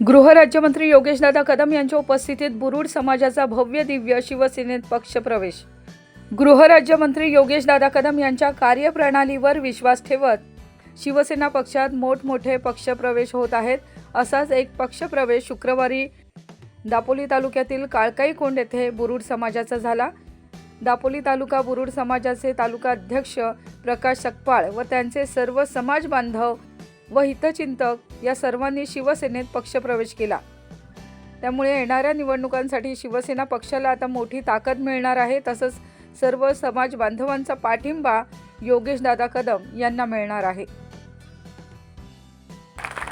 गृहराज्यमंत्री योगेशदादा कदम यांच्या उपस्थितीत बुरुड समाजाचा भव्य दिव्य शिवसेनेत पक्षप्रवेश गृहराज्यमंत्री योगेशदादा कदम यांच्या कार्यप्रणालीवर विश्वास ठेवत शिवसेना पक्षात मोठमोठे पक्षप्रवेश होत आहेत असाच एक पक्षप्रवेश शुक्रवारी दापोली तालुक्यातील काळकाईकोंड येथे बुरुड समाजाचा झाला. दापोली तालुका बुरुड समाजाचे तालुका अध्यक्ष प्रकाश सकपाळ व त्यांचे सर्व समाज बांधव व हितचिंतक या सर्वांनी शिवसेनेत पक्षप्रवेश केला. त्यामुळे येणाऱ्या निवडणुकांसाठी शिवसेना पक्षाला आता मोठी ताकद मिळणार आहे तसंच सर्व समाज बांधवांचा पाठिंबा योगेशदादा कदम यांना मिळणार आहे.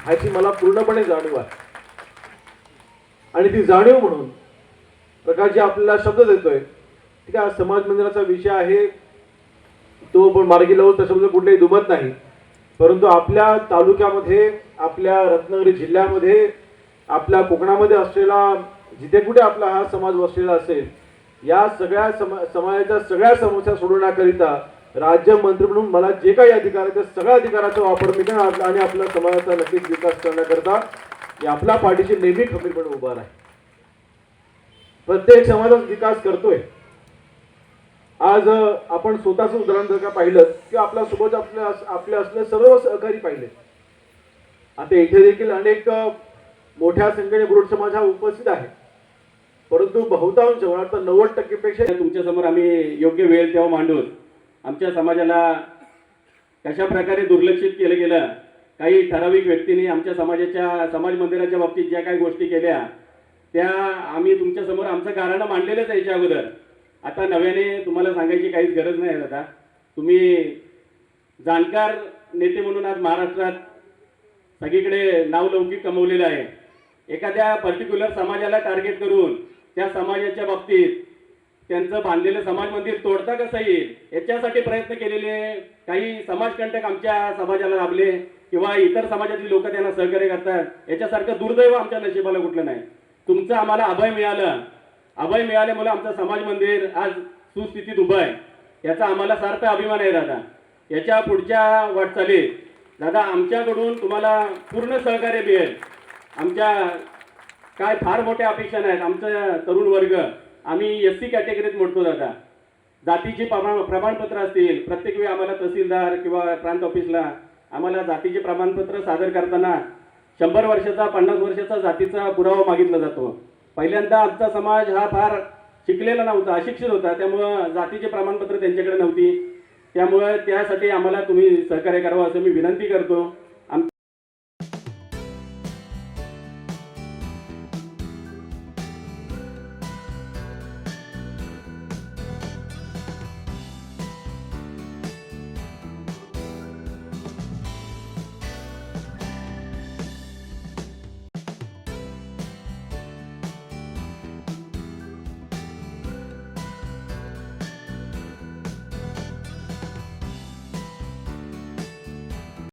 ह्याची मला पूर्णपणे जाणीव आहे. आणि ती जाणीव म्हणून प्रकाशजी आपल्याला शब्द देतोय ठीक आहे समाज मंदिराचा विषय आहे तो पण मार्गी लावू त्याच्यामध्ये कुठलाही दुमत नाही. परंतु आपल्या तालुक्यामध्ये आपल्या रत्नागिरी जिल्ह्यामध्ये आपल्या कोकणामध्ये असलेला जिथे कुठे आपला हा समाज वसलेला असेल या सगळ्या समा समाजाच्या सगळ्या समस्या सोडवण्याकरिता राज्यमंत्री म्हणून मला जे काही अधिकार आहे त्या सगळ्या अधिकाराचा वापर मी करणार आणि आपल्या समाजाचा नक्कीच विकास करण्याकरता आपल्या पाठीशी नेहमी खंबीरपणे उभा राहील प्रत्येक समाजाचा विकास करतोय. आज आपण स्वतःच उदाहरण जर का पाहिलं किंवा आपल्यासोबत आपल्या आपले असले सर्व सहकारी पाहिले. आता इथे देखील अनेक मोठ्या संख्येने गृढ समाज हा उपस्थित आहे. परंतु बहुतांश मला वाटतं नव्वद टक्केपेक्षा तुमच्यासमोर आम्ही योग्य वेळ तेव्हा मांडून आमच्या समाजाला कशा प्रकारे दुर्लक्षित केलं गेलं काही ठराविक व्यक्तींनी आमच्या समाजाच्या समाज मंदिराच्या बाबतीत ज्या काही गोष्टी केल्या त्या आम्ही तुमच्यासमोर आमचं कारण मांडलेलंच आहे याच्या अगोदर. आता नव्याने तुम्हाला सांगायची काहीच गरज नाही दादा. तुम्ही जाणकार नेते म्हणून आज महाराष्ट्रात सगळीकडे नावलौकिक कमवलेलं आहे. एखाद्या पर्टिक्युलर समाजाला टार्गेट करून त्या समाजाच्या बाबतीत त्यांचं बांधलेलं समाज मंदिर तोडता कसं येईल? याच्यासाठी प्रयत्न केलेले काही समाजकंटक आमच्या समाजाला लाभले किंवा इतर समाजातील लोक त्यांना सहकार्य करतात. याच्यासारखं दुर्दैव आमच्या नशिबाला कुठलं नाही. तुमचं आम्हाला अभय मिळालं. अभय मिळाल्यामुळे आमचं समाज मंदिर आज सुस्थितीत उभं आहे. याचा आम्हाला सार्थ अभिमान आहे दादा. याच्या पुढच्या वाटचाली दादा आमच्याकडून तुम्हाला पूर्ण सहकार्य मिळेल. आमच्या काय फार मोठ्या अपेक्षा नाहीत. आमचं तरुण वर्ग आम्ही एस सी कॅटेगरीत मोडतो दादा. जातीचे प्रमाण प्रमाणपत्र असतील प्रत्येक वेळी आम्हाला तहसीलदार किंवा प्रांत ऑफिसला आम्हाला जातीचे प्रमाणपत्र सादर करताना शंभर वर्षाचा पन्नास वर्षाचा जातीचा पुरावा मागितला जातो. पहिल्यांदा आमचा समाज हा फार शिकलेला नव्हता अशिक्षित होता. त्यामुळं जातीचे प्रमाणपत्र त्यांच्याकडे नव्हती. त्यामुळं त्यासाठी आम्हाला तुम्ही सहकार्य करावं असं मी विनंती करतो.